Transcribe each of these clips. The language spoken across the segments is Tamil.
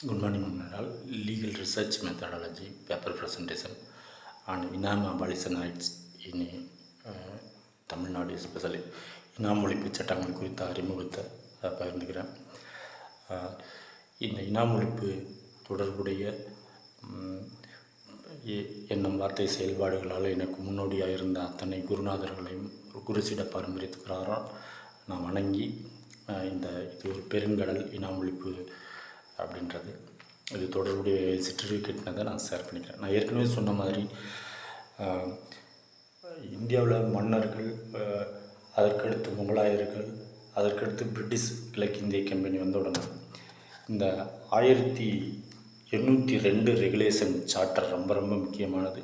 Good morning Honorable. Legal research methodology paper presentation and Inam abolition rights இனி தமிழ்நாடு எஸ்பெஷலி இனாம் ஒழிப்பு சட்டங்கள் குறித்த அறிமுகத்தை பகிர்ந்துக்கிறேன் இந்த இனாம் ஒழிப்பு தொடர்புடைய எ- என்னும் வார்த்தை செயல்பாடுகளால் எனக்கு முன்னோடியாக இருந்த அத்தனை குருநாதர்களையும் குருசிட பாரம்பரியத்துக்காரால் நான் வணங்கி இந்த இது ஒரு பெருங்கடல் இனாம் ஒழிப்பு அப்படின்றது. இது தொடர்புடைய சர்டிஃபிகேட்னதை நான் ஷேர் பண்ணிக்கிறேன். நான் ஏற்கனவே சொன்ன மாதிரி இந்தியாவில் மன்னர்கள் அதற்கடுத்து முகலாயர்கள் அதற்கடுத்து பிரிட்டிஷ் கிழக்கிந்திய கம்பெனி வந்த உடனே இந்த ஆயிரத்தி எண்ணூற்றி ரெண்டு ரெகுலேஷன் சார்ட்டர் ரொம்ப ரொம்ப முக்கியமானது.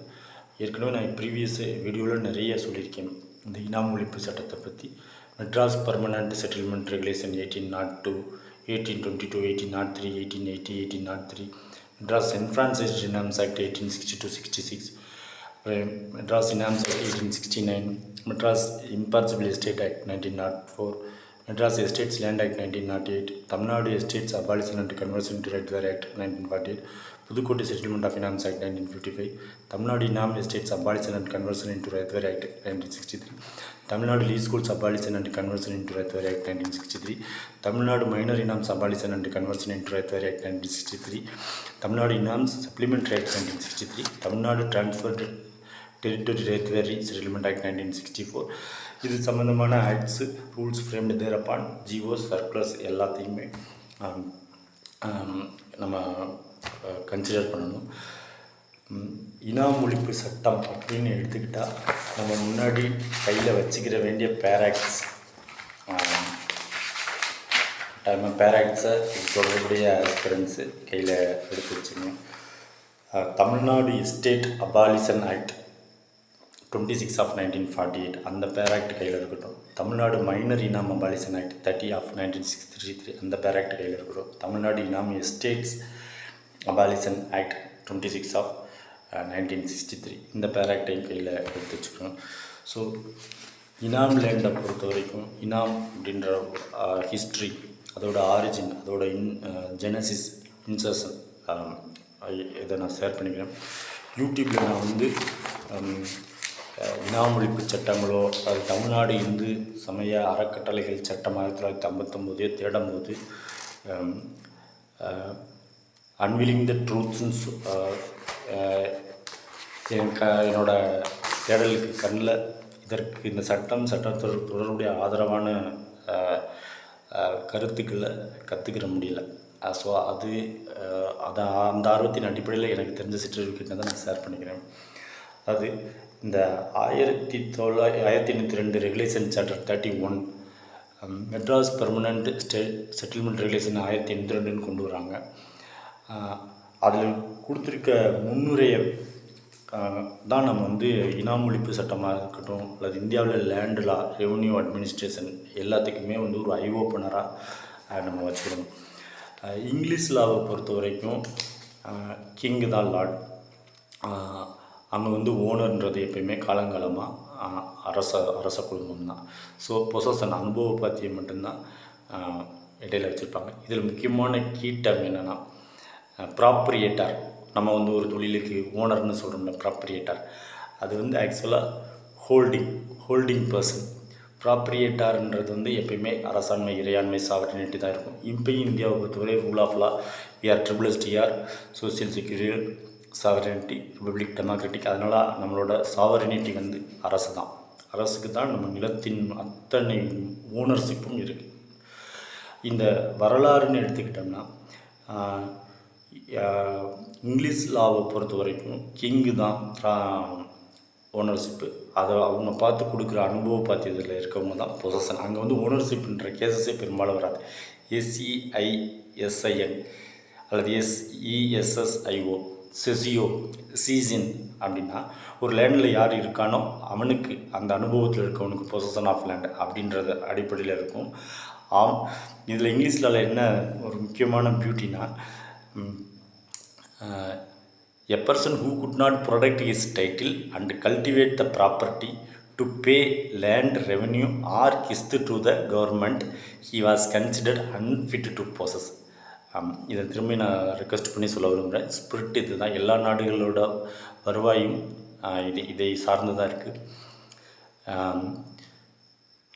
ஏற்கனவே நான் ப்ரீவியஸ் வீடியோவில் நிறைய சொல்லியிருக்கேன். இந்த இனாம் ஒழிப்பு சட்டத்தை பற்றி Madras permanent settlement regulation eighteen nought two eighteen twenty two eighteen nought three eighteen eighty eighteen nought three Madras enfranchised inams act eighteen sixty two sixty six Madras inams act eighteen sixty nine Madras impartible estate act nineteen nought four Madras estates land act nineteen nought eight Tamil Nadu estates abolition and conversion to ryotwari act nineteen forty eight Pudukkottai settlement of inams act nineteen fifty five Tamil Nadu inam estates abolition and conversion into ryotwari act nineteen sixty three Tamil Nadu leaseholds abolition and conversion into ryotwari nineteen sixty three Tamil Nadu minor inams abolition and conversion into ryotwari act nineteen sixty three Tamil Nadu inams supplement act nineteen sixty three Tamil Nadu transferred territory ryotwari settlement act nineteen sixty four இது சம்மந்தமான acts rules frame thereupon GO circulars எல்லாத்தையுமே நம்ம கன்சிடர் பண்ணணும். இனாம் ஒழிப்பு சட்டம் அப்படின்னு எடுத்துக்கிட்டால் நம்ம முன்னாடி கையில் வச்சுக்கிற வேண்டிய பேராக்ட்ஸ் டைம் பேராக்ட்ஸை தொடர்புடைய ஆஸ்பிரன்ஸு கையில் எடுத்து வச்சுக்கணும். Tamil Nadu estate abolition act twenty six of nineteen forty eight அந்த பேராக்ட் கையில் இருக்கட்டும். Tamil Nadu minor inam abolition act thirty of nineteen six three three அந்த பேராக்ட் கையில் இருக்கட்டும். Tamil Nadu inam estates abolition act twenty six of nineteen sixty three இந்த பேராக்டையும் கையில் எடுத்து வச்சுக்கணும். ஸோ இனாம் லேண்டை பொறுத்த வரைக்கும் இனாம் அப்படின்ற ஹிஸ்ட்ரி அதோட ஆரிஜின் அதோட இன் ஜெனசிஸ் இன்சர்ஷன் இதை நான் ஷேர் பண்ணிக்கிறேன். யூடியூப்பில் நான் வந்து இனாமொழிப்பு இனாம் சட்டங்களோ அது தமிழ்நாடு இந்து சமய அறக்கட்டளைகள் சட்டம் ஆயிரத்தி தொள்ளாயிரத்தி ஐம்பத்தொம்போதே தேடும்போது அன்விலிங் த ட்ரூத்ஸ் என் க என்னோட தேடலுக்கு கண்ணில் இதற்கு இந்த சட்டம் சட்டத்தொடர் தொடர்புடைய ஆதரவான கருத்துக்களை கற்றுக்கிற முடியல. ஸோ அது அஹ், அதை அந்த ஆர்வத்தின் அடிப்படையில் எனக்கு தெரிஞ்ச சர்டிஃபிகேட்டை தான் நான் ஷேர் பண்ணிக்கிறேன். அது இந்த ஆயிரத்தி தொள்ளாயிரத்தி ஆயிரத்தி எண்ணூற்றி ரெண்டு regulation chapter thirty one Madras permanent stay settlement regulation ஆயிரத்தி எண்ணூற்றி ரெண்டுன்னு கொண்டு வராங்க. அதில் கொடுத்துருக்க முன்னுரையை தான் நம்ம வந்து இனாம் ஒழிப்பு சட்டமாக இருக்கட்டும் அல்லது இந்தியாவில் லேண்ட் லா ரெவன்யூ அட்மினிஸ்ட்ரேஷன் எல்லாத்துக்குமே வந்து ஒரு ஐ ஓப்பனராக நம்ம வச்சுக்கணும். இங்கிலீஷ் லாவை பொறுத்த வரைக்கும் கிங் தான் லார்ட் அங்கே வந்து ஓனர்ன்றது எப்பயுமே காலங்காலமாக அரச அரச குடும்பம் தான். ஸோ பொசசன் அனுபவ பாத்தியம் மட்டும்தான் இடையில வச்சுருப்பாங்க. இதில் முக்கியமான கீ என்னென்னா ப்ராப்ரியேட்டர் நம்ம வந்து ஒரு தொழிலுக்கு ஓனர்னு சொல்கிறோம்ல ப்ராப்ரியேட்டர் அது வந்து ஆக்சுவலாக ஹோல்டிங் ஹோல்டிங் பர்சன் ப்ராப்ரியேட்டார்ன்றது வந்து எப்பயுமே அரசாண்மை இறையாண்மை சாவரினிட்டி தான் இருக்கும். இப்பயும் இந்தியாவை பொறுத்தவரை rule of law we are triple SDR social security sovereignty republic democratic அதனால் நம்மளோட சாவரினிட்டி வந்து அரசு தான். அரசுக்கு தான் நம்ம நிலத்தின் அத்தனை ஓனர்ஷிப்பும் இருக்குது இந்த வரலாறுன்னு எடுத்துக்கிட்டோம்னா இங்கிலீஷ் லாவை பொறுத்த வரைக்கும் கிங்கு தான் ஓனர்ஷிப்பு அதை அவங்க பார்த்து கொடுக்குற அனுபவ பாத்தியத்தில் இருக்கவங்க தான் பொசன் அங்கே வந்து ஓனர்ஷிப்ன்ற கேசஸே பெரும்பாலும் வராது. எஸ்இஐஎஸ்ஐஎன் அல்லது எஸ்இஎஸ்எஸ்ஐஓ செசியோ சீசின் அப்படின்னா ஒரு லேண்டில் யார் இருக்கானோ அவனுக்கு அந்த அனுபவத்தில் இருக்கவனுக்கு பொசசன் ஆஃப் லேண்ட் அப்படின்றது அடிப்படையில் இருக்கும். ஆம் இதில் இங்கிலீஷில் என்ன ஒரு முக்கியமான பியூட்டினா a person who could not protect is title and cultivate the property to pay land revenue or kist to the government he was considered unfit to process இதை திரும்பி நான் ரெக்வஸ்ட் பண்ணி சொல்ல விரும்புகிறேன் ஸ்பிரிட் இது தான் எல்லா நாடுகளோட வருவாயும் இது இதை சார்ந்து தான் இருக்குது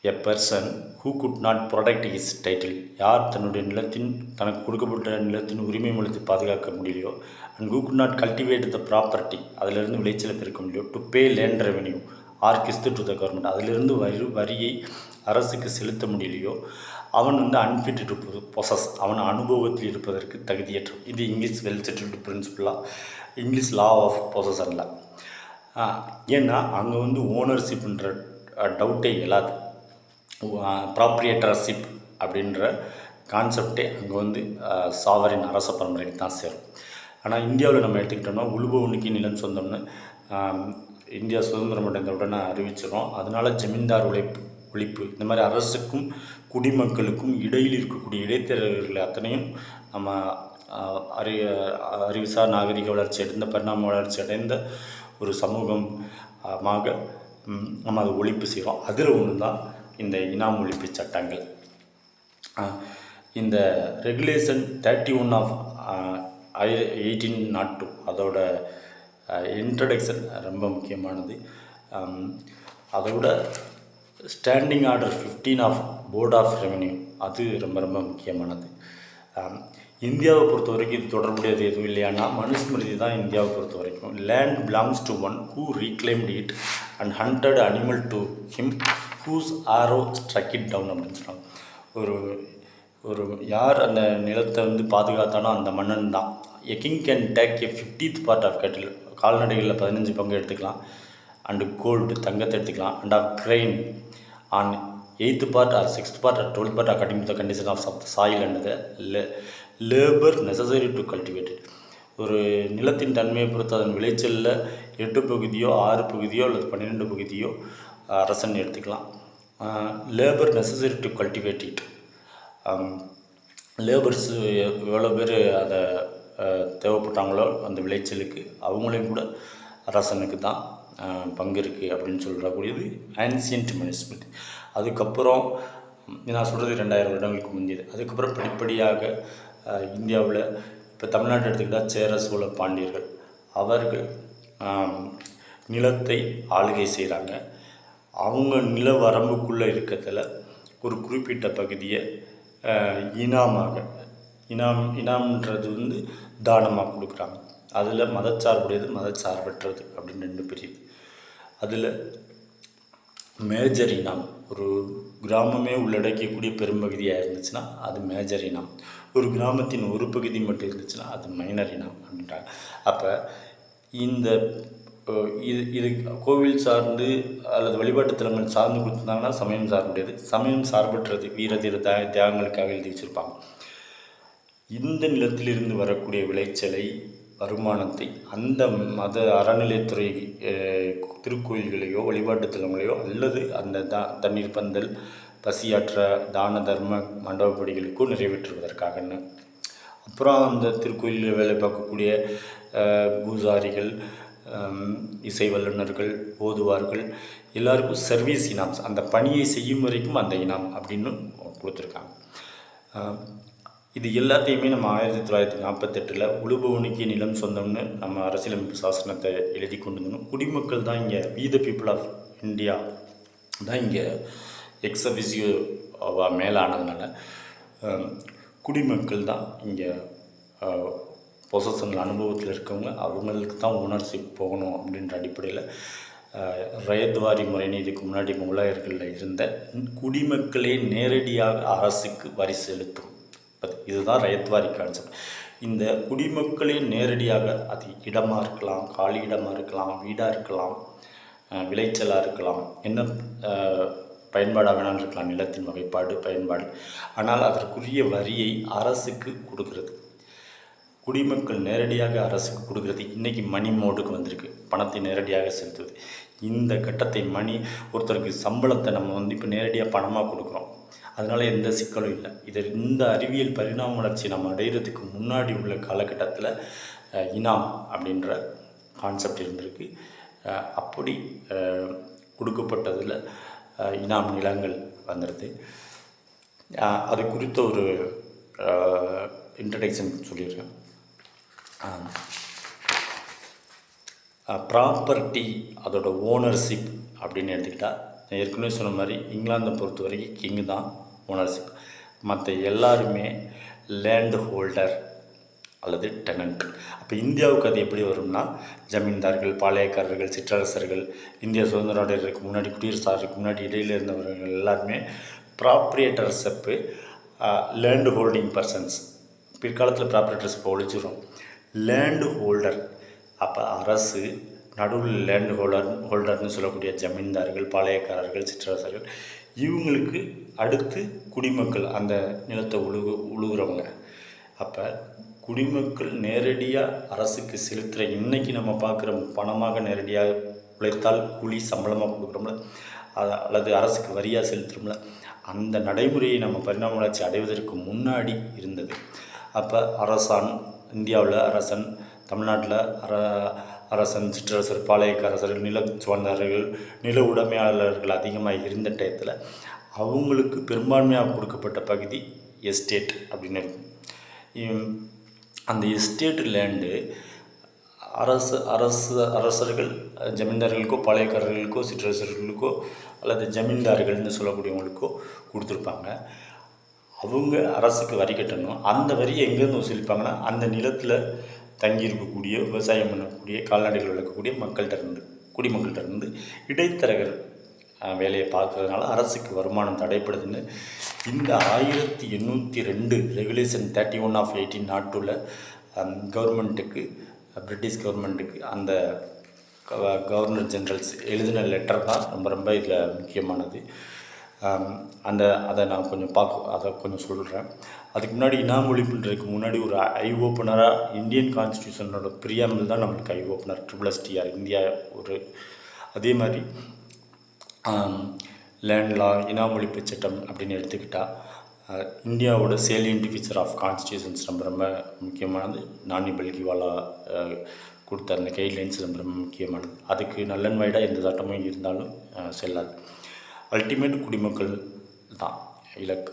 a person who could not protect his title யார் தன்னுடைய நிலத்தின் தனக்கு கொடுக்கப்பட்ட நிலத்தின் உரிமை மூலத்தை பாதுகாக்க முடியலையோ and who could not cultivate the property அதிலிருந்து விளைச்சலை பெருக்க முடியும் to pay land revenue or kist to the government அதிலிருந்து வரி வரியை அரசுக்கு செலுத்த முடியலையோ அவன் வந்து அன்ஃபிட் டு பொசஸ் அவன் அனுபவத்தில் இருப்பதற்கு தகுதியற்ற இது இங்கிலீஷ் வெல் செட்டில்டு பிரின்சிபலாக இங்கிலீஷ் லா. ஆஃப் பொசஸன்ல ஏன்னா அங்கே வந்து ஓனர்ஷிப்ன்ற டவுட்டே இல்லாது. ப்ராப்ரியேட்டர்ஷிப் அப்படின்ற கான்செப்டே அங்கே வந்து சாவரின் அரச பரம்பரைக்கு தான் சேரும். ஆனால் இந்தியாவில் நம்ம எடுத்துக்கிட்டோம்னா உழுபவனுக்கு நிலம் சொந்தம்னு இந்தியா சுதந்திரம் அடைந்த உடனே அறிவிச்சிடும் அதனால ஜமீன்தார் உழைப்பு ஒழிப்பு இந்த மாதிரி அரசுக்கும் குடிமக்களுக்கும் இடையில் இருக்கக்கூடிய இடைத்தேர்தல்கள் அத்தனையும் நம்ம அறி அறிவுசார் நாகரிக வளர்ச்சி அடைந்த பரிணாம வளர்ச்சி அடைந்த ஒரு சமூகம் மாக நம்ம அதை ஒழிப்பு செய்கிறோம் அதில் ஒன்று தான் இந்த இனாம் ஒழிப்பு சட்டங்கள். இந்த regulation thirty one of eighteen nought two அதோட இன்ட்ரடக்ஷன் ரொம்ப முக்கியமானது. அதோட standing order fifteen of board of revenue அது ரொம்ப ரொம்ப முக்கியமானது. இந்தியாவை பொறுத்த வரைக்கும் இது தொடர்புடையது எதுவும் இல்லையானா மனுஸ்மிருதி தான் இந்தியாவை பொறுத்த வரைக்கும் land belongs to one who reclaimed it and hunted animal to him whose arrow struck it down அப்படின்னு சொல்கிறாங்க ஒரு ஒரு யார் அந்த நிலத்தை வந்து பாதுகாத்தானோ அந்த மன்னன் தான். A king can take a fiftieth part of cattle கால்நடைகளில் பதினஞ்சு பங்கு எடுத்துக்கலாம். அண்டு கோல்டு தங்கத்தை எடுத்துக்கலாம். And of grain an eighth part or sixth part or twelfth part or to the condition of sub soil and Leh labour necessary to cultivated ஒரு நிலத்தின் தன்மையை பொறுத்து அதன் விளைச்சலில் எட்டு பகுதியோ ஆறு பகுதியோ அல்லது பன்னிரெண்டு பகுதியோ அரசன் எடுத்துக்கலாம். Labour necessary to cultivate it labours எவ்வளோ பேர் அதை தேவைப்பட்டாங்களோ அந்த விளைச்சலுக்கு அவங்களையும் கூட அரசனுக்கு தான் பங்கு இருக்குது அப்படின்னு சொல்லக்கூடியது ஆன்சியன்ட் மேனேஜ்மெண்ட் அதுக்கப்புறம் நான் சொல்கிறது ரெண்டாயிரம் வருடங்களுக்கு முந்தியது அதுக்கப்புறம் படிப்படியாக இந்தியாவில் இப்போ தமிழ்நாட்டை எடுத்துக்கிட்டால் சேர சோழ பாண்டியர்கள். அவர்கள் நிலத்தை ஆளுகை செய்கிறாங்க அவங்க நில வரம்புக்குள்ளே இருக்கிறதுல ஒரு குறிப்பிட்ட பகுதியை இனாமாக இனாம் இனாம்ன்றது வந்து தானமாக கொடுக்குறாங்க. அதில் மதச்சார்புடையது மதச்சார்பற்றது அப்படின்னு ரெண்டு பிரிவு. அதில் மேஜர் இனம் ஒரு கிராமமே உள்ளடக்கக்கூடிய பெரும்பகுதியாக இருந்துச்சுன்னா அது மேஜர் இனம். ஒரு கிராமத்தின் ஒரு பகுதி மட்டும் இருந்துச்சுன்னா அது மைனர் இனம் அப்படின்றாங்க. அப்போ இந்த இது இது கோவில் சார்ந்து அல்லது வழிபாட்டு தலங்கள் சார்ந்து கொடுத்துருந்தாங்கன்னா சமயம் சார்புடையது சமயம் சார்பற்றது வீர தீர தியா- தியாகங்களுக்காக எழுதி வச்சுருப்பாங்க. இந்த நிலத்திலிருந்து வரக்கூடிய விளைச்சலை வருமானத்தை அந்த மத அறநிலைத்துறை திருக்கோயில்களையோ வழிபாட்டு தலங்களையோ அல்லது அந்த த தண்ணீர் பந்தல் பசியாற்ற தான தர்ம மண்டபப்படிகளுக்கோ நிறைவேற்றுவதற்காகன்னு. அப்புறம் அந்த திருக்கோயிலில் வேலை பார்க்கக்கூடிய பூசாரிகள் இசை வல்லுநர்கள் ஓதுவார்கள் எல்லாருக்கும் சர்வீஸ் இனாம்ஸ் அந்த பணியை செய்யும் வரைக்கும் அந்த இனாம் அப்படின்னு கொடுத்துருக்காங்க. இது எல்லாத்தையுமே நம்ம ஆயிரத்தி தொள்ளாயிரத்தி நாற்பத்தெட்டில் உழுபவனுக்கு நிலம் சொந்தம்னு நம்ம அரசியலமைப்பு சாசனத்தை எழுதி கொண்டு வந்தோம். குடிமக்கள் தான் இங்கே we the people of India தான் இங்கே எக்ஸபிசியோ மேலானதுனால குடிமக்கள் தான் இங்கே பொசஷனில் அனுபவத்தில் இருக்கவங்க அவங்களுக்கு தான் ஓனர்ஷிப் போகணும் அப்படின்ற அடிப்படையில் ரயத்வாரி முறைன்னு இதுக்கு முன்னாடி முகலாயர்களில் இருந்த குடிமக்களே நேரடியாக அரசுக்கு வரி செலுத்தும். அது இதுதான் ரயத்வாரி கான்செப்ட் இந்த குடிமக்களே நேரடியாக அது இடமாக இருக்கலாம் காலி இடமாக இருக்கலாம் வீடாக இருக்கலாம் விளைச்சலாக இருக்கலாம் என்ன பயன்பாடாக வேணாலும் இருக்கலாம் நிலத்தின் வகைப்பாடு பயன்பாடு. ஆனால் அதற்குரிய வரியை அரசுக்கு கொடுக்கிறது. குடிமக்கள் நேரடியாக அரசுக்கு கொடுக்குறது இன்றைக்கி மணி மோடுக்கு வந்திருக்கு. பணத்தை நேரடியாக செலுத்துவது. இந்த கட்டத்தை மணி ஒருத்தருக்கு சம்பளத்தை நம்ம வந்து இப்போ நேரடியாக பணமாக கொடுக்குறோம். அதனால் எந்த சிக்கலும் இல்லை. இது இந்த அறிவியல் பரிணாம வளர்ச்சி நம்ம அடைகிறதுக்கு முன்னாடி உள்ள காலகட்டத்தில் இனாம் அப்படின்ற கான்செப்ட் இருந்திருக்கு. அப்படி கொடுக்கப்பட்டதில் இனாம் நிலங்கள் வந்துடுது அது குறித்த ஒரு இன்ட்ரடக்ஷன் சொல்லியிருக்கேன் ப்ராப்பர்ட்டி அதோட ஓனர்ஷிப் அப்படின்னு எடுத்துக்கிட்டால் நான் ஏற்கனவே சொன்ன மாதிரி இங்கிலாந்தை பொறுத்த வரைக்கும் கிங்கு தான் ஓனர்ஷிப் மற்ற எல்லாருமே லேண்ட் ஹோல்டர் அல்லது டெனண்ட் அப்போ இந்தியாவுக்கு அது எப்படி வரும்னா ஜமீன்தார்கள் பாளையக்காரர்கள் சிற்றரசர்கள் இந்திய சுதந்திர அடைகிறதுக்கு முன்னாடி குடியரசாருக்கு முன்னாடி இடையில் இருந்தவர்கள் எல்லாருமே ப்ராப்ரியேட்டர்ஸப்பு லேண்ட் ஹோல்டிங் பர்சன்ஸ் பிற்காலத்தில் ப்ராப்பர்ட்டர்ஷிப் ஒழிச்சிடும் லேண்டு ஹோல்டர் அப்போ அரசு நடுவில் லேண்ட் ஹோல்டர் ஹோல்டர்னு சொல்லக்கூடிய ஜமீன்தார்கள் பாளையக்காரர்கள் சிற்றரசர்கள் இவங்களுக்கு அடுத்து குடிமக்கள் அந்த நிலத்தை உழுகு உழுகுறவங்க. அப்போ குடிமக்கள் நேரடியாக அரசுக்கு செலுத்துகிற இன்றைக்கி நம்ம பார்க்குற பணமாக நேரடியாக உழைத்தால் கூலி சம்பளமாக கொடுக்குறோம்ல. அது அல்லது அரசுக்கு வரியாக செலுத்துகிறோம்ல அந்த நடைமுறையை நம்ம பரிணாம வளர்ச்சி அடைவதற்கு முன்னாடி இருந்தது. அப்போ அரசான் இந்தியாவில் அரசன் தமிழ்நாட்டில் அர அரசன் சிற்றரசர் பாளையக்காரசர்கள் நில சுவந்தர்கள் நில உடைமையாளர்கள் அதிகமாக இருந்த டயத்தில் அவங்களுக்கு பெரும்பான்மையாக கொடுக்கப்பட்ட பகுதி எஸ்டேட் அப்படின்னு இருக்கும். அந்த எஸ்டேட் லேண்டு அரசு அரசு அரசர்கள் ஜமீன்தார்களுக்கோ பாளையக்காரர்களுக்கோ சிற்றரசர்களுக்கோ அல்லது ஜமீன்தார்கள்னு சொல்லக்கூடியவங்களுக்கோ கொடுத்துருப்பாங்க. அவங்க அரசுக்கு வரி கட்டணும். அந்த வரியை எங்கேருந்து வசூலிப்பாங்கன்னா அந்த நிலத்தில் தங்கியிருக்கக்கூடிய விவசாயம் பண்ணக்கூடிய கால்நடைகள் வளர்க்கக்கூடிய மக்கள்கிட்ட இருந்து குடிமக்கள்கிட்ட இருந்து இடைத்தரகர் வேலையை பார்க்கறதுனால அரசுக்கு வருமானம் தடைப்படுதுன்னு இந்த ஆயிரத்தி எண்ணூற்றி ரெண்டு regulation thirty one of eighteen நாட்டுள்ள கவர்மெண்ட்டுக்கு பிரிட்டிஷ் கவர்மெண்ட்டுக்கு அந்த க- கவர்னர் ஜென்ரல்ஸ் எழுதின லெட்டர் தான் ரொம்ப ரொம்ப இதில் முக்கியமானது. அந்த அதை நான் கொஞ்சம் பார்க்க அதை கொஞ்சம் சொல்கிறேன் அதுக்கு முன்னாடி இனாம் ஒழிப்புன்றதுக்கு முன்னாடி ஒரு ஐ ஓப்பனராக இந்தியன் கான்ஸ்டியூஷனோட பிரியாமல் தான் நம்மளுக்கு eye opener triple SDR India ஒரு அதே மாதிரி லேண்ட் லா இனாம் ஒழிப்பு சட்டம் அப்படின்னு எடுத்துக்கிட்டால் இந்தியாவோட சேலியன்ட் ஃபீச்சர் ஆஃப் கான்ஸ்டியூஷன்ஸ் ரொம்ப ரொம்ப முக்கியமானது. நானி பல்கிவாலா கொடுத்த அந்த கைட்லைன்ஸ் ரொம்ப ரொம்ப முக்கியமானது. அதுக்கு நல்லன் எந்த சட்டமும் இருந்தாலும் செல்லாது. அல்டிமேட் குடிமக்கள் தான் இலக்கு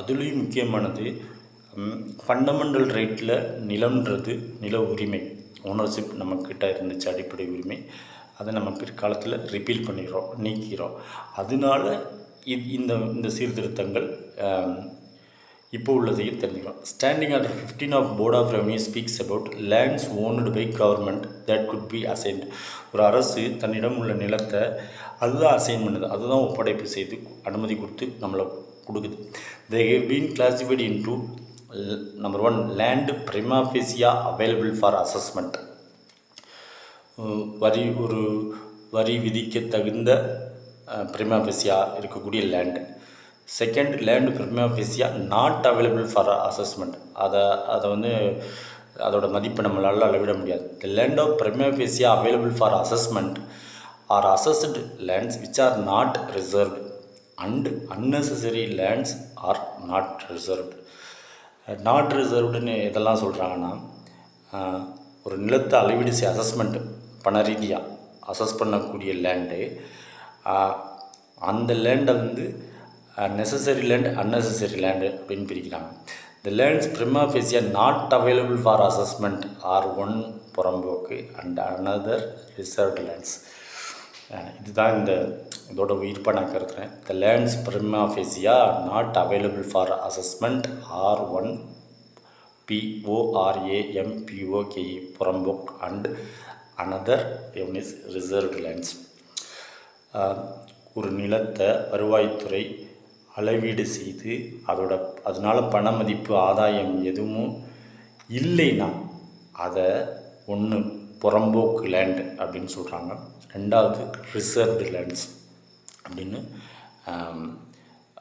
அதுலேயும் முக்கியமானது ஃபண்டமெண்டல் ரைட்டில் நிலம்ன்றது நில உரிமை ஓனர்ஷிப் நம்மக்கிட்ட இருந்துச்சு அடிப்படை உரிமை. அதை நம்ம பிற்காலத்தில் ரிப்பீல் பண்ணிடுறோம் நீக்கிறோம். அதனால இது இந்த இந்த சீர்திருத்தங்கள் இப்போ உள்ளதையும் தெரிஞ்சுக்கலாம். Standing order fifteen of board of revenue speaks about lands owned by government that could be assigned ஒரு அரசு தன்னிடம் உள்ள நிலத்தை அதுதான் அசைன் பண்ணுது. அதுதான் ஒப்படைப்பு செய்து அனுமதி கொடுத்து நம்மளை கொடுக்குது. They have been classified in two number one land prima facie available for assessment வரி ஒரு வரி விதிக்க தகுந்த பிரிமாஃபிசியா இருக்கக்கூடிய land second land prima facie not available for assessment அதை அதை வந்து அதோட மதிப்பை நம்மளால் அளவிட முடியாது. The land of prima facie available for assessment or assessed lands which are not reserved and unnecessary lands are not reserved not ரிசர்வ்டுன்னு இதெல்லாம் சொல்கிறாங்கன்னா ஒரு நிலத்தை அளவீடு அசஸ்மெண்ட் பண ரீதியாக அசஸ் பண்ணக்கூடிய லேண்டு அந்த லேண்டை வந்து நெசசரி லேண்ட் unnecessary லேண்டு அப்படின்னு பிரிக்கிறாங்க. The lands prima facie not available for assessment are one புறம்போக்கு அண்ட் அனதர் ரிசர்வ்டு லேண்ட்ஸ் இதுதான் இந்த இதோட உயிர்ப்பாக நான் கருத்துறேன் the lands prima facie not available for assessment are one பிஓஆர்ஏஎம்பிஓகேஇ புறம்போக் and another even is reserved lands ஒரு நிலத்தை வருவாய்த்துறை அளவீடு செய்து அதோட அதனால் பண மதிப்பு ஆதாயம் எதுவும் இல்லைன்னா அதை ஒன்று புறம்போக்கு லேண்ட் அப்படின்னு சொல்கிறாங்க ரெண்டாவது ரிசர்வ்டு லேண்ட்ஸ் அப்படின்னு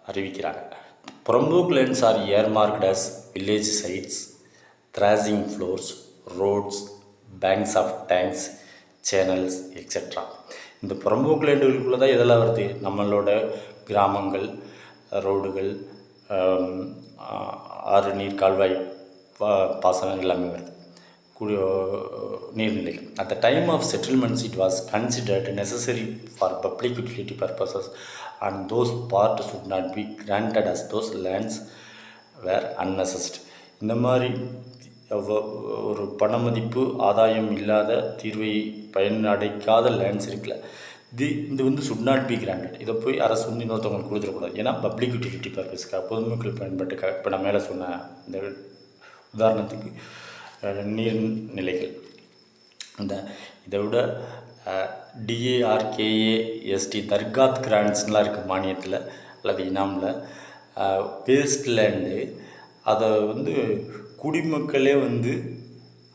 அறிவிக்கிறாங்க. Poramboke lands are earmarked as village sites threshing floors roads banks of tanks channels etcetera இந்த புறம்போக்கு லேண்டுகளுக்குள்ளே தான் இதெல்லாம் வருது? நம்மளோட கிராமங்கள் ரோடுகள் ஆறு நீர் கால்வாய் பா பாசனம் எல்லாமே வருது. குடி நீர்நிலை at the time of settlements it was considered necessary for public utility purposes and those part should not be granted as those lands were unassessed இந்த மாதிரி ஒரு பண மதிப்பு ஆதாயம் இல்லாத தீர்வை பயனடைக்காத லேண்ட்ஸ் இருக்குல்ல இது இது வந்து சுட் நாட் பி கிராண்டட் இதை போய் அரசு வந்து இன்னொருத்தவங்களுக்கு கொடுத்துடக்கூடாது. ஏன்னா பப்ளிக் யூட்டிலிட்டி பர்பஸ்க்காக பொதுமக்கள் பயன்பாட்டுக்காக இப்போ நான் மேலே சொன்ன இந்த உதாரணத்துக்கு நீர்நிலைகள். இந்த இதை விட டிஏஆர்கேஏ எஸ்டி தர்காத் கிராண்ட்ஸ்லாம் இருக்குது மானியத்தில் அல்லது இனாமில். வேஸ்ட் லேண்டு அதை வந்து குடிமக்களே வந்து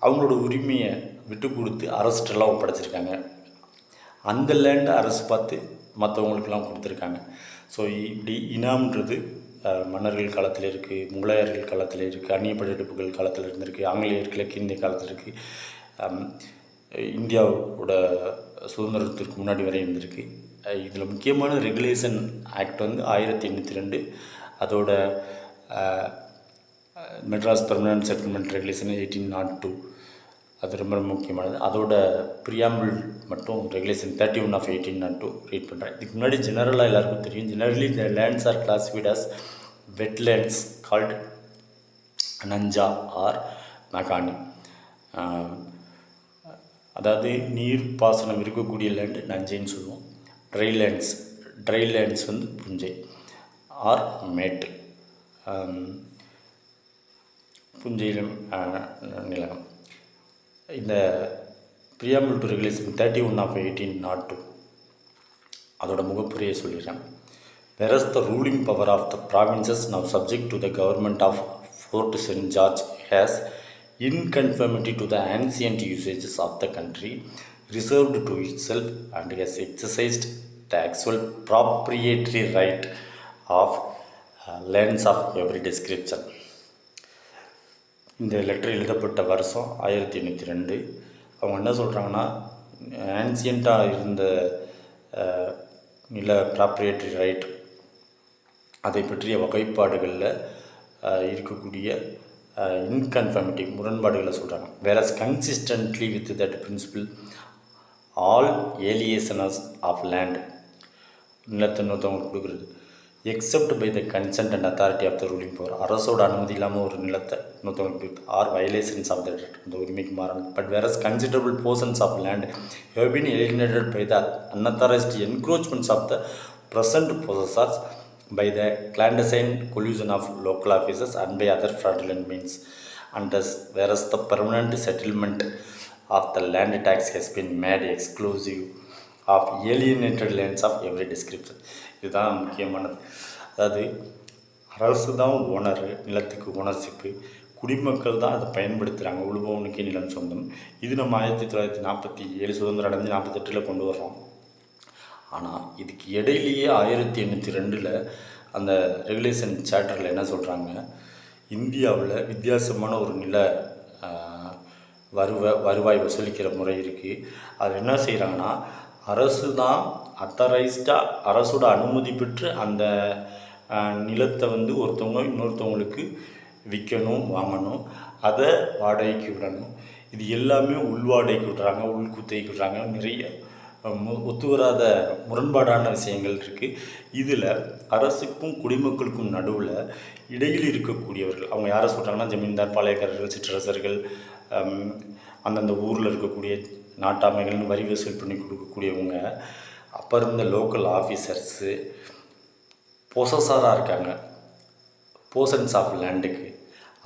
அவங்களோட உரிமையை விட்டு கொடுத்து அரசுட்டெல்லாம் ஒப்படைச்சிருக்காங்க. அந்த லேண்டை அரசு பார்த்து மற்றவங்களுக்கெல்லாம் கொடுத்துருக்காங்க. ஸோ இப்படி இனாம்ன்றது மன்னர்கள் காலத்தில் இருக்குது முகலாயர்கள் காலத்தில் இருக்குது அந்நிய படையெடுப்புகள் காலத்தில் இருந்திருக்கு ஆங்கிலேயர் கிழக்கு இந்திய காலத்தில் இருக்குது இந்தியாவோட சுதந்திரத்திற்கு முன்னாடி வரை இருந்திருக்கு. இதில் முக்கியமான ரெகுலேஷன் ஆக்ட் வந்து ஆயிரத்தி எண்ணூற்றி ரெண்டு. அதோட Madras permanent settlement regulation eighteen naught two. அது ரொம்ப ரொம்ப முக்கியமானது. அதோட ப்ரியாம்பிள் மட்டும் regulation thirty one of eighteen நான் டூ ரீட் பண்ணுறேன் இதுக்கு முன்னாடி ஜெனரலாக எல்லாருக்கும் தெரியும். ஜெனரலி இந்த lands are classified as wetlands called நஞ்சா or நகானி அதாவது நீர் பாசனம் இருக்கக்கூடிய லேண்டு நஞ்சைன்னு சொல்லுவோம். ட்ரை லேண்ட்ஸ் ட்ரை லேண்ட்ஸ் வந்து புஞ்சை ஆர் மேட்டு. புஞ்சையிலும் நிலகம் இந்த preamble to regulation thirty one of eighteen naught two அதோட முகப்புரையை சொல்லிடுறேன் whereas the ruling power of the provinces now subject to the government of Fort Saint George has in conformity to the ancient usages of the country reserved to itself and has exercised the actual proprietary right of lands of every description இந்த லெட்டர் எழுதப்பட்ட வருஷம் ஆயிரத்தி எண்ணூற்றி ரெண்டு. அவங்க என்ன சொல்கிறாங்கன்னா ஆன்சியண்ட்டாக இருந்த நில ப்ராப்ரியேட்டரி ரைட் அதை பற்றிய வகைப்பாடுகளில் இருக்கக்கூடிய இன்கன்ஃபர்மிட்டி முரண்பாடுகளை சொல்கிறாங்க whereas consistently with that principle all alienations of land நிலத்தை இன்னொருத்தவங்களுக்கு கொடுக்குறது. except by the consent and authority of the ruling power அரசோட அனுமதி இல்லாமல் ஒரு நிலத்தை இன்னொருத்தவங்களுக்கு கொடுத்து ஆர் வயலேஷன்ஸ் ஆஃப் த அந்த உரிமைக்கு மாறணும் but whereas considerable portions of land have been alienated by the unauthorized encroachments of the present possessors by the clandestine collusion of local officers and by other fraudulent means and thus whereas the permanent settlement of the land tax has been made exclusive of alienated lands of every description இதுதான் முக்கியமானது. அதாவது அரசு தான் ஓனர் நிலத்துக்கு ஓனர்ஷிப்பு. குடிமக்கள் தான் அதை பயன்படுத்துகிறாங்க உழுபவனுக்கே நிலம் சொந்தம். இது நம்ம ஆயிரத்தி தொள்ளாயிரத்தி நாற்பத்தி ஏழு சுதந்திரம் அடைஞ்சு நாற்பத்தெட்டில் கொண்டு வர்றோம். ஆனால் இதுக்கு இடையிலேயே ஆயிரத்தி எண்ணூற்றி ரெண்டில் அந்த ரெகுலேஷன் சாப்டரில் என்ன சொல்கிறாங்க இந்தியாவில் வித்தியாசமான ஒரு நில வருவ வருவாய் வசூலிக்கிற முறை இருக்குது அது என்ன செய்கிறாங்கன்னா அரசு தான் அத்தரைஸ்டாக அரசோட அனுமதி பெற்று அந்த நிலத்தை வந்து ஒருத்தவங்க இன்னொருத்தவங்களுக்கு விற்கணும் வாங்கணும். அதை வாடகைக்கு விடணும். இது எல்லாமே உள்வாடகைக்கு விடுறாங்க உள்குத்தைக்கு விடுறாங்க. நிறைய ஒத்துவராத முரண்பாடான விஷயங்கள் இருக்குது இதில் அரசுக்கும் குடிமக்களுக்கும் நடுவில் இடையில் இருக்கக்கூடியவர்கள் அவங்க யாரை சொல்கிறாங்கன்னா ஜமீன்தார் பாளையக்காரர்கள் சிற்றரசர்கள் அந்தந்த ஊரில் இருக்கக்கூடிய நாட்டாமைகள்னு வரி வசூல் பண்ணி கொடுக்கக்கூடியவங்க அப்போ இருந்த லோக்கல் ஆஃபீஸர்ஸு பொசஸராக இருக்காங்க. போர்ஷன்ஸ் ஆஃப் லேண்டுக்கு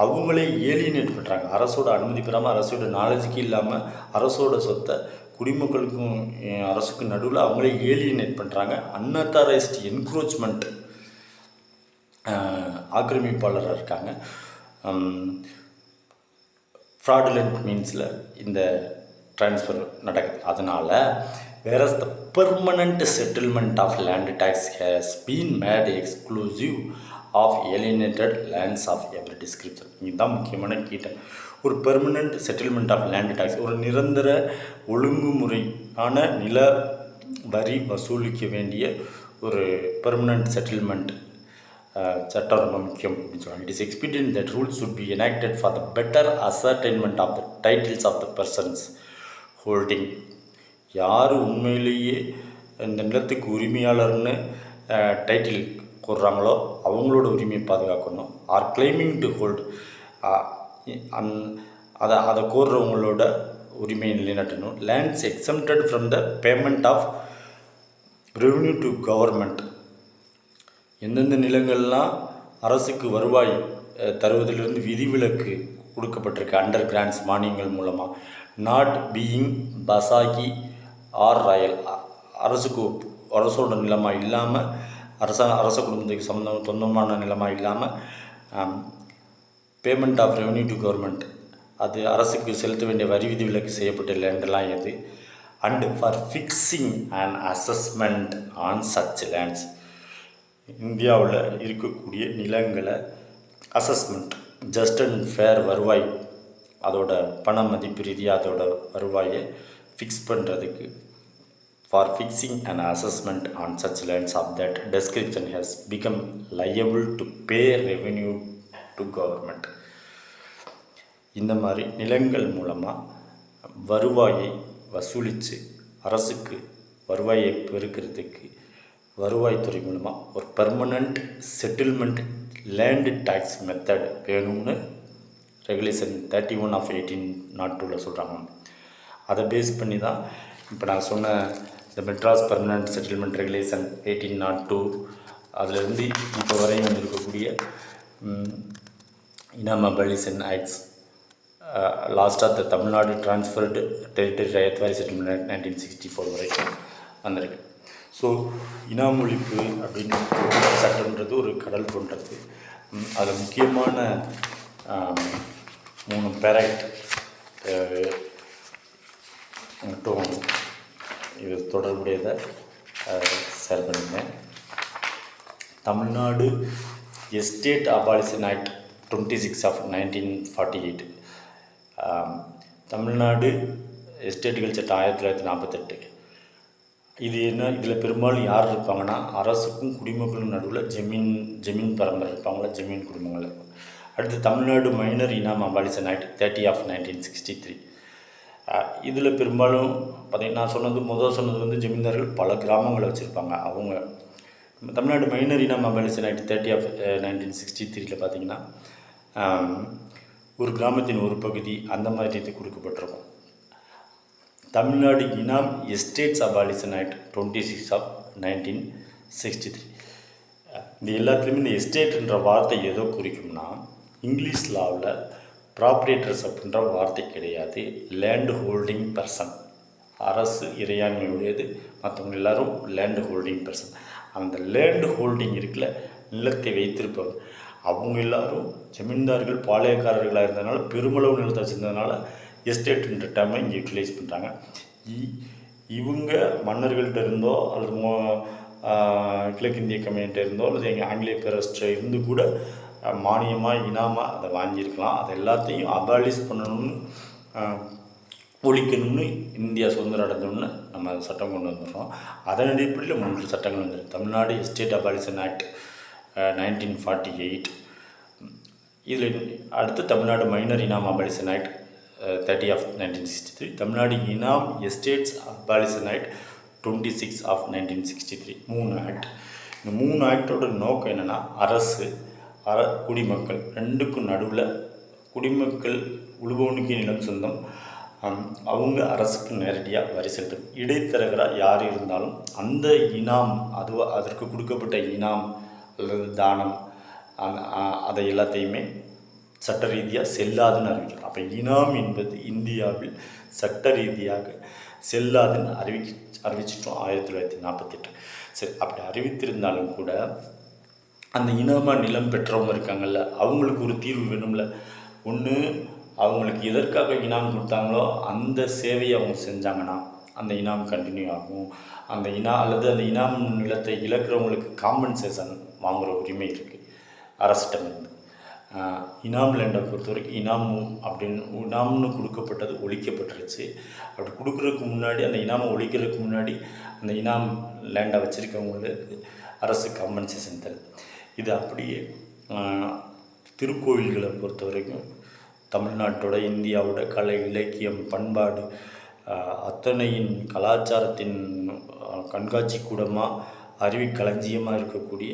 அவங்களே ஏலியனேட் பண்ணுறாங்க அரசோட அனுமதி பெறாமல் அரசோட நாலேஜுக்கு இல்லாமல் அரசோட சொத்தை குடிமக்களுக்கும் அரசுக்கும் நடுவில் அவங்களே ஏலியனேட் பண்ணுறாங்க அன்அத்தாரைஸ்ட் என்க்ரோச்மெண்ட் ஆக்கிரமிப்பாளராக இருக்காங்க. ஃப்ராடுலண்ட் மீன்ஸில் இந்த ட்ரான்ஸ்ஃபர் நடக்குது. அதனால் whereas the permanent settlement of land tax has been made exclusive of alienated lands of every description இதுதான் முக்கியமான கீட்டன் ஒரு permanent settlement of land tax ஒரு நிரந்தர ஒழுங்குமுறையான நில வரி வசூலிக்க வேண்டிய ஒரு பெர்மனண்ட் செட்டில்மெண்ட் சட்டம் ரொம்ப முக்கியம் அப்படின்னு சொல்லுவாங்க it is expedient that rules should be enacted for the better ascertainment of the titles of the persons holding யார் உண்மையிலேயே இந்த நிலத்துக்கு உரிமையாளர்னு டைட்டில் கூறுறாங்களோ அவங்களோட உரிமையை பாதுகாக்கணும். ஆர் கிளைமிங் டு ஹோல்டு அந் அதை அதை கோர்றவங்களோட உரிமையை நிலைநாட்டணும். Lands exempted from the payment of revenue to government எந்தெந்த நிலங்கள்லாம் அரசுக்கு வருவாய் தருவதிலிருந்து விதிவிலக்கு கொடுக்கப்பட்டிருக்கு அண்டர் கிராண்ட்ஸ் மானியங்கள் மூலமாக நாட் பீயிங் பசாகி ஆர் ராயல் அரசுக்கு அரசோட நிலமாக இல்லாமல் அரச அரச குடும்பத்துக்கு சொந்தம் சொந்தமான நிலமாக இல்லாமல் payment of revenue to government அது அரசுக்கு செலுத்த வேண்டிய வரி விதிவிலக்கு செய்யப்பட்ட லேண்டெல்லாம் எது. And for fixing and assessment on such lands இந்தியாவில் இருக்கக்கூடிய நிலங்களை அசஸ்மெண்ட் ஜஸ்ட் அண்ட் ஃபேர் வருவாய் அதோட பண மதிப்பு ரீதியாக அதோட வருவாயை ஃபிக்ஸ் பண்ணுறதுக்கு for fixing and assessment on such lands of that description has become liable to pay revenue to government இந்த மாதிரி நிலங்கள் மூலமாக வருவாயை வசூலித்து அரசுக்கு வருவாயை பெருக்கிறதுக்கு வருவாய்த்துறை மூலமாக ஒரு permanent settlement land tax method வேணும்னு regulation thirty one of eighteen naught டூவில் சொல்கிறாங்க அதை பேஸ் பண்ணி தான் இப்போ நான் சொன்ன இந்த Madras permanent settlement regulation eighteen naught two அதிலிருந்து இப்போ வரையும் வந்திருக்கக்கூடிய இனாம் ஆக்ட்ஸ் லாஸ்ட்டாக the Tamil Nadu transferred territory ryotwari settlement nineteen sixty four வரைக்கும் வந்திருக்கு. ஸோ இனாமொழிப்பு அப்படின்னு சட்டம்ன்றது ஒரு கடல் போன்றது. அதில் முக்கியமான மூணு மூணு தேவை மட்டும் இது தொடர்புடையதை ஷேர் பண்ணியிருந்தேன். Tamil Nadu estate abolition act twenty six of nineteen forty eight Tamil Nadu எஸ்டேட்டுகள் சட்டம் ஆயிரத்தி தொள்ளாயிரத்தி நாற்பத்தெட்டு. இது என்ன இதில் பெரும்பாலும் யார் இருப்பாங்கன்னா அரசுக்கும் குடிமக்களும் நடுவில் ஜமீன் ஜமீன் பரம்பரை இருப்பாங்களா ஜமீன் குடும்பங்களில். அடுத்து Tamil Nadu minor inam abolition act thirty of nineteen sixty three இதில் பெரும்பாலும் பார்த்தீங்கன்னா நான் சொன்னது முதல் சொன்னது வந்து ஜமீன்தார்கள் பல கிராமங்களை வச்சுருப்பாங்க. அவங்க Tamil Nadu minor inam abolition act thirty of nineteen sixty த்ரீயில் பார்த்தீங்கன்னா ஒரு கிராமத்தின் ஒரு பகுதி அந்த மாதிரி இது கொடுக்கப்பட்டிருக்கும். Tamil Nadu inam estates abolition act twenty six of nineteen sixty three இந்த எல்லாத்துலேயுமே இந்த எஸ்டேட்ன்ற வார்த்தை எதோ குறிக்கும்னா இங்கிலீஷ் லாவில் ப்ராப்ரேட்டர்ஸ் அப்படின்ற வார்த்தை கிடையாது. Land holding person. அரசு இறையாண்மையுடையது. மற்றவங்க எல்லாரும் லேண்ட் ஹோல்டிங் பர்சன். அந்த லேண்டு ஹோல்டிங் இருக்குல்ல நிலத்தை வைத்திருப்பவர். அவங்க எல்லாரும் ஜமீன்தார்கள் பாளையக்காரர்களாக இருந்ததுனால பெருமளவு நிலத்தை வச்சுருந்ததுனால எஸ்டேட்டுன்ற டேர்மை இங்கே யூட்டிலைஸ் பண்ணுறாங்க இவங்க மன்னர்கள்ட்ட இருந்தோ அல்லது கிழக்கிந்திய கம்பெனிகிட்ட இருந்தோ அல்லது எங்கள் ஆங்கிலேய பேரரசிட்ட இருந்து கூட மானியமாக இனாமாக அதை வாங்கியிருக்கலாம். அதை எல்லாத்தையும் அபாலிஷ் பண்ணணும்னு ஒழிக்கணும்னு இந்தியா சுதந்திரம் அடைஞ்சோம்னு நம்ம சட்டம் கொண்டு வந்துடுறோம். அதன் அடிப்படையில் மூன்று சட்டங்கள் வந்துடும் Tamil Nadu estate abolition act nineteen forty eight இதில் அடுத்து Tamil Nadu minor inam abolition act thirty of nineteen sixty three Tamil Nadu inam estates abolition act twenty six of nineteen sixty three மூணு ஆக்ட் இந்த மூணு ஆக்டோட நோக்கம் என்னென்னா அரசு அற குடிமக்கள் ரெண்டுக்கும் நடுவில் குடிமக்கள் உழுபவனுக்கு நிலம் சொந்தம். அவங்க அரசுக்கு நேரடியாக வரி செலுத்தும். இடைத்தரகராக யார் இருந்தாலும் அந்த இனாம் அது அதற்கு கொடுக்கப்பட்ட இனாம் அல்லது தானம் அந்த அதை எல்லாத்தையுமே சட்ட ரீதியாக செல்லாதுன்னு அறிவிக்கலாம் அப்போ இனாம் என்பது இந்தியாவில் சட்ட ரீதியாக செல்லாதுன்னு அறிவிக்க அறிவிச்சிட்டோம் ஆயிரத்தி தொள்ளாயிரத்தி நாற்பத்தெட்டு சரி அப்படி அறிவித்திருந்தாலும் கூட அந்த இனமாக நிலம் பெற்றவங்க இருக்காங்கல்ல அவங்களுக்கு ஒரு தீர்வு வேணும்ல. ஒன்று அவங்களுக்கு எதற்காக இனாம் கொடுத்தாங்களோ அந்த சேவையை அவங்க செஞ்சாங்கன்னா அந்த இனாம் கண்டினியூ ஆகும். அந்த இனா அல்லது அந்த இனாம் நிலத்தை இழக்கிறவங்களுக்கு காம்பன்சேஷன் வாங்குகிற உரிமை இருக்குது அரசிட்டமிருந்து இனாம் லேண்டை பொறுத்த வரைக்கும் இனாம் அப்படின்னு இனாம்னு கொடுக்கப்பட்டது ஒழிக்கப்பட்டுருச்சு. அப்படி கொடுக்குறதுக்கு முன்னாடி அந்த இனாமை ஒழிக்கிறதுக்கு முன்னாடி அந்த இனாம் லேண்டை வச்சுருக்கவங்களுக்கு அரசு காம்பன்சேஷன் தருது. இது அப்படியே திருக்கோயில்களை பொறுத்த வரைக்கும் தமிழ்நாட்டோட இந்தியாவோட கலை இலக்கியம் பண்பாடு அத்தனையின் கலாச்சாரத்தின் கண்காட்சி கூடமாக அறிவி களஞ்சியமாக இருக்கக்கூடிய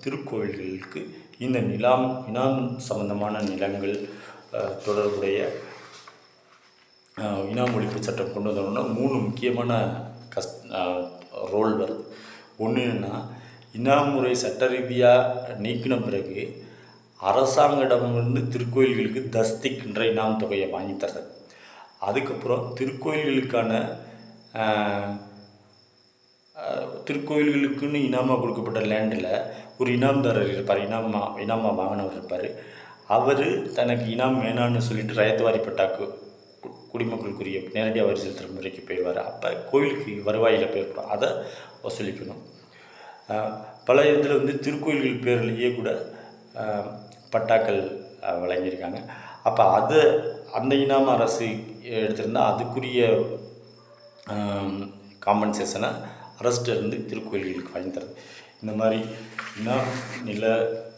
திருக்கோயில்களுக்கு இந்த நிலாம் இனாம் சம்பந்தமான நிலங்கள் தொடர்புடைய இனாம் ஒழிப்பு சட்டம் கொண்டு வந்தோம்னா மூணு முக்கியமான கஸ் ரோல் வருது ஒன்று என்னென்னா இனாம் முறை சட்ட ரீதியாக நீக்கின பிறகு அரசாங்கமிடமிருந்து திருக்கோயில்களுக்கு தஸ்திக்கின்ற இனாம் தொகையை வாங்கி தர்றது அதுக்கப்புறம் திருக்கோயில்களுக்கான திருக்கோயில்களுக்குன்னு இனாமாக கொடுக்கப்பட்ட லேண்டில் ஒரு இனாம்தாரர் இருப்பார். இனாமா இனாமா வாங்கினவர் இருப்பார். அவர் தனக்கு இனாம் வேணான்னு சொல்லிட்டு ரயத்துவாரி பட்டாக்கு கு- குடிமக்களுக்குரிய நேரடியாக வரி செலுத்துகிற முறைக்கு போயிடுவார். அப்போ கோயிலுக்கு வருவாயில் போயிருக்கணும் அதை வசூலிக்கணும். பல இதில் வந்து திருக்கோயில்கள் பேர்லேயே கூட பட்டாக்கள் வழங்கியிருக்காங்க அப்போ அது அந்த இனாம அரசு எடுத்திருந்தால் அதுக்குரிய காம்பன்சேஷனை அரசிட்ட இருந்து திருக்கோயில்களுக்கு வாங்கி இந்த மாதிரி இனாம் நில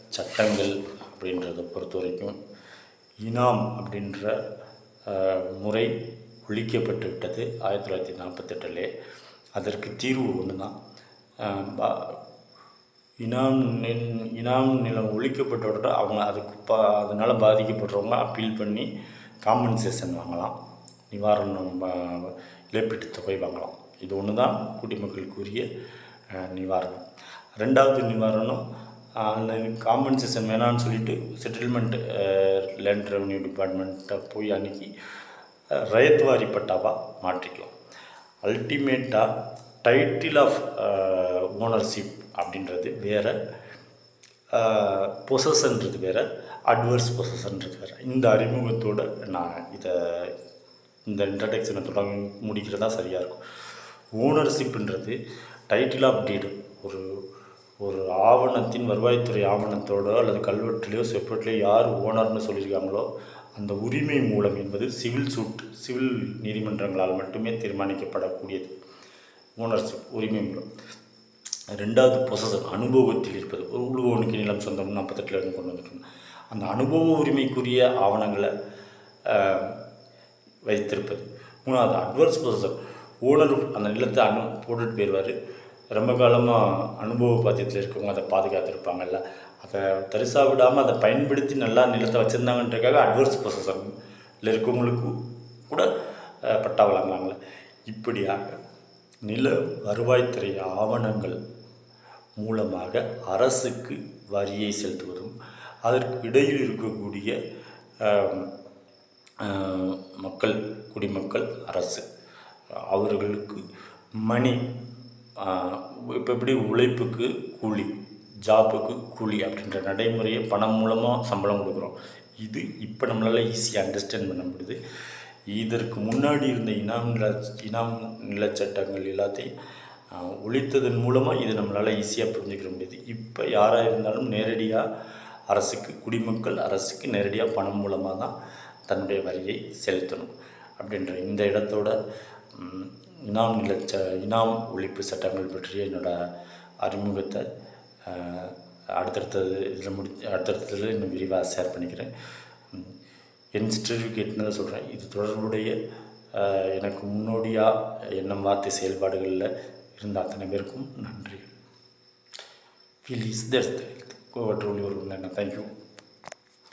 சட்டங்கள் அப்படின்றத பொறுத்த வரைக்கும் இனாம் அப்படின்ற முறை ஒழிக்கப்பட்டு விட்டது ஆயிரத்தி தொள்ளாயிரத்தி நாற்பத்தெட்டிலே. அதற்கு தீர்வு ஒன்று தான் இனாம் நின்- இனாம் நிலம் ஒழிக்கப்பட்ட உடனே அவங்க அதுக்கு பா அதனால் பாதிக்கப்படுறவங்க அப்பீல் பண்ணி காம்பன்சேஷன் வாங்கலாம். நிவாரணம் இழப்பீட்டுத் தொகை வாங்கலாம். இது ஒன்று தான் குடிமக்களுக்குரிய நிவாரணம். ரெண்டாவது நிவாரணம் அந்த காம்பன்சேஷன் வேணான்னு சொல்லிட்டு செட்டில்மெண்ட் லேண்ட் ரெவன்யூ டிபார்ட்மெண்ட்டை போய் அன்னைக்கு அஹ், ரயத்வாரி பட்டாவாக மாற்றிக்கலாம். அல்டிமேட்டாக டைட்டில் ஆஃப் ஓனர்ஷிப் அப்படின்றது வேறு பொசஸ்ன்றது வேறு அட்வர்ஸ் பொசஸ்ன்றது வேறு. இந்த அறிமுகத்தோடு நான் இதை இந்த இன்ட்ரடக்ஷனை தொடங்க முடிக்கிறதா சரியாக இருக்கும். ஓனர்ஷிப்புன்றது டைட்டில் ஆஃப் டீடு ஒரு ஒரு ஆவணத்தின் வருவாய்த்துறை ஆவணத்தோடோ அல்லது கல்வெட்டிலையோ செப்பரேட்லையோ யார் ஓனர்னு சொல்லியிருக்காங்களோ அந்த உரிமை மூலம் என்பது சிவில் சூட் சிவில் நீதிமன்றங்களால் மட்டுமே தீர்மானிக்கப்படக்கூடியது. ஓனர்ஷிப் உரிமை மூலம் ரெண்டாவது பொசசன் அனுபவத்தில் இருப்பது. ஒரு உழுவோனுக்கு நிலம் சொந்தம் நாற்பத்தெட்டில் இருந்து கொண்டு வந்துட்டோம் அந்த அனுபவ உரிமைக்குரிய ஆவணங்களை வைத்திருப்பது. மூணாவது அட்வர்ஸ் பொசசன் ஓனர் அந்த நிலத்தை அனு போட்டுட்டு போயிடுவார் ரொம்ப காலமாக அனுபவ பாத்தியத்தில் இருக்கவங்க அதை பாதுகாத்திருப்பாங்கல்ல. அதை தரிசா விடாமல் அதை பயன்படுத்தி நல்லா நிலத்தை வச்சுருந்தாங்கன்றக்காக அட்வர்ஸ் பொசசனில் இருக்கவங்களுக்கு கூட பட்டா வழங்குறாங்களே. இப்படியாக நில வருவாய்த்துறை ஆவணங்கள் மூலமாக அரசுக்கு வரியை செலுத்துவதும் அதற்கு இடையில் இருக்கக்கூடிய மக்கள் குடிமக்கள் அரசு அவர்களுக்கு மணி இப்போ எப்படி உழைப்புக்கு கூலி ஜாப்புக்கு கூலி அப்படின்ற நடைமுறையை பணம் மூலமாக சம்பளம் கொடுக்குறோம். இது இப்போ நம்மளால் ஈஸியாக அண்டர்ஸ்டாண்ட் பண்ண முடியுது. இதற்கு முன்னாடி இருந்த இனாம் நில இனாம் நிலச்சட்டங்கள் எல்லாத்தையும் ஒழித்ததன் மூலமாக இது நம்மளால் ஈஸியாக புரிஞ்சுக்கிற முடியுது. இப்போ யாராக இருந்தாலும் நேரடியாக அரசுக்கு குடிமக்கள் அரசுக்கு நேரடியாக பணம் மூலமாக தான் தன்னுடைய வரியை செலுத்தணும். அப்படின்ற இந்த இடத்தோட இனாம் நிலச்ச இனாம் ஒழிப்பு சட்டங்கள் பற்றிய என்னோடய அறிமுகத்தை அடுத்தடுத்தது இதில் முடி அடுத்தடுத்ததில் இன்னும் விரிவாக ஷேர் பண்ணிக்கிறேன். என் சர்டிஃபிகேட்னு தான் சொல்கிறேன் இது தொடர்புடைய எனக்கு முன்னோடியாக என்ன வார்த்தை செயல்பாடுகளில் இருந்த அத்தனை பேருக்கும் நன்றி. ஃபீல் இஸ் தட்ஸ் கோவற்றொழி ஒரு தேங்க்யூ